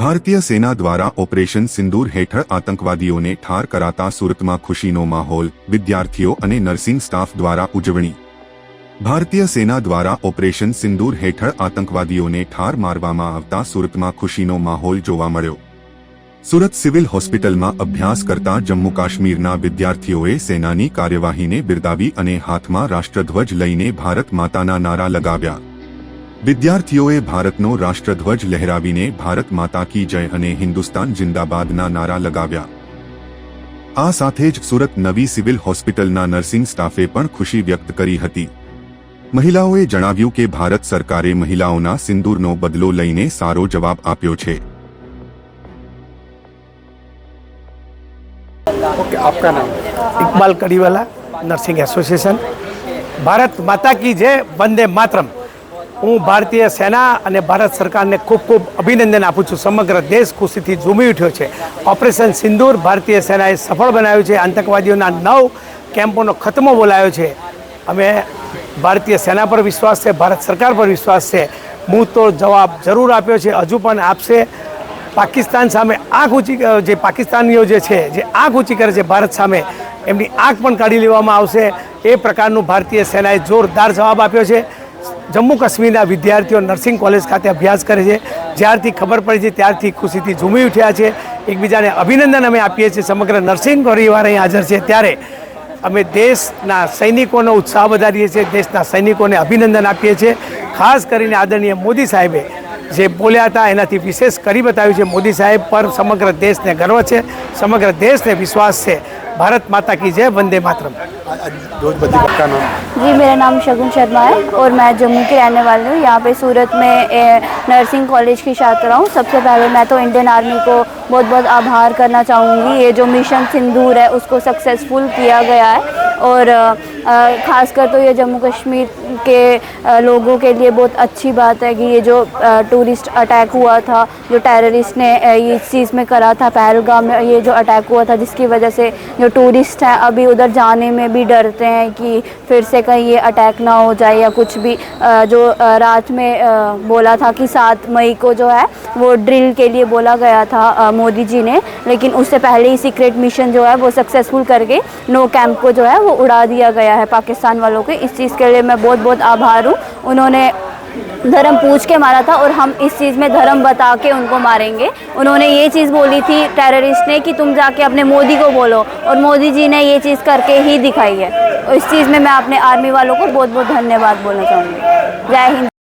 ભારતીય સેના દ્વારા ઓપરેશન સિંદૂર હેઠળ આતંકવાદીઓને ઠાર કરાતા સુરતમાં ખુશીનો માહોલ, વિદ્યાર્થીઓ અને નર્સિંગ સ્ટાફ દ્વારા ઉજવણી. ભારતીય સેના દ્વારા ઓપરેશન સિંદૂર હેઠળ આતંકવાદીઓને ઠાર મારવામાં આવતા સુરતમાં ખુશીનો માહોલ જોવા મળ્યો. સુરત સિવિલ હોસ્પિટલમાં અભ્યાસ કરતા જમ્મુ કાશ્મીરના વિદ્યાર્થીઓએ સેનાની કાર્યવાહીને બિરદાવી અને હાથમાં રાષ્ટ્રધ્વજ લઈને ભારત માતાના નારા લગાવ્યા. વિદ્યાર્થીઓએ ભારતનો રાષ્ટ્રધ્વજ લહેરાવીને ભારત માતા કી જય અને હિન્દુસ્તાન જિંદાબાદના નારા લગાવ્યા. આ સાથે જ સુરત નવી સિવિલ હોસ્પિટલના નર્સિંગ સ્ટાફે પણ ખુશી વ્યક્ત કરી હતી. મહિલાઓએ જણાવ્યું કે ભારત સરકારે મહિલાઓના સિંદૂરનો બદલો લઈને સારો જવાબ આપ્યો છે. ઓકે આપકા નામ? Iqbal Kadiwala nursing association. Bharat માતા કી જય વંદે માતરમ. હું ભારતીય સેના અને ભારત સરકારને ખૂબ ખૂબ અભિનંદન આપું છું. સમગ્ર દેશ ખુશીથી ઝૂમી ઉઠ્યો છે. ઓપરેશન સિંદૂર ભારતીય સેનાએ સફળ બનાવ્યું છે. આતંકવાદીઓના નવ કેમ્પોનો ખતમો બોલાયો છે. અમે ભારતીય સેના પર વિશ્વાસ છે, ભારત સરકાર પર વિશ્વાસ છે. હું તો જવાબ જરૂર આપ્યો છે. હજુ પણ આપશે. પાકિસ્તાન સામે આંખ ઊંચી જે પાકિસ્તાનીઓ જે છે, જે આંખ ઊંચી કરે છે ભારત સામે, એમની આંખ પણ કાઢી લેવામાં આવશે. એ પ્રકારનું ભારતીય સેનાએ જોરદાર જવાબ આપ્યો છે. જમ્મુ કાશ્મીરના વિદ્યાર્થીઓ નર્સિંગ કોલેજ ખાતે અભ્યાસ કરે છે. જ્યારથી ખબર પડી છે, ત્યારથી ખુશીથી ઝૂમી ઉઠ્યા છે. એકબીજાને અભિનંદન અમે આપીએ છીએ. સમગ્ર નર્સિંગ પરિવાર અહીં હાજર છે. ત્યારે અમે દેશના સૈનિકોનો ઉત્સાહ વધારીએ છીએ, દેશના સૈનિકોને અભિનંદન આપીએ છીએ. ખાસ કરીને આદરણીય મોદી સાહેબે જે બોલ્યા હતા, એનાથી વિશેષ કરી બતાવ્યું છે. મોદી સાહેબ પર સમગ્ર દેશને ગર્વ છે, સમગ્ર દેશને વિશ્વાસ છે. भारत माता की जय, वंदे मातरम। नाम जी, मेरा नाम शगुन शर्मा है और मैं जम्मू की रहने वाली हूँ। यहाँ पे सूरत में नर्सिंग कॉलेज की छात्रा हूँ। सबसे पहले मैं तो इंडियन आर्मी को बहुत बहुत आभार करना चाहूँगी। ये जो मिशन सिंदूर है, उसको सक्सेसफुल किया गया है और खासकर तो ये जम्मू कश्मीर के लोगों के लिए बहुत अच्छी बात है कि ये जो टूरिस्ट अटैक हुआ था, जो टेररिस्ट ने इस चीज़ में करा था, पहलगाम में ये जो अटैक हुआ था, जिसकी वजह से जो टूरिस्ट हैं, अभी उधर जाने में भी डरते हैं कि फिर से कहीं ये अटैक ना हो जाए या कुछ भी जो रात में बोला था कि सात मई को जो है, वो ड्रिल के लिए बोला गया था मोदी जी ने, लेकिन उससे पहले ही सीक्रेट मिशन जो है, वो सक्सेसफुल करके नो कैंप को जो है, वो उड़ा दिया गया है पाकिस्तान वालों को। इस चीज़ के लिए मैं बहुत बहुत आभार हूँ। उन्होंने धर्म पूछ के मारा था और हम इस चीज़ में धर्म बता के उनको मारेंगे। उन्होंने ये चीज़ बोली थी टेररिस्ट ने कि तुम जाके अपने मोदी को बोलो और मोदी जी ने ये चीज़ करके ही दिखाई है। और इस चीज़ में मैं अपने आर्मी वालों को बहुत बहुत धन्यवाद बोलना चाहूँगी। जय हिंद।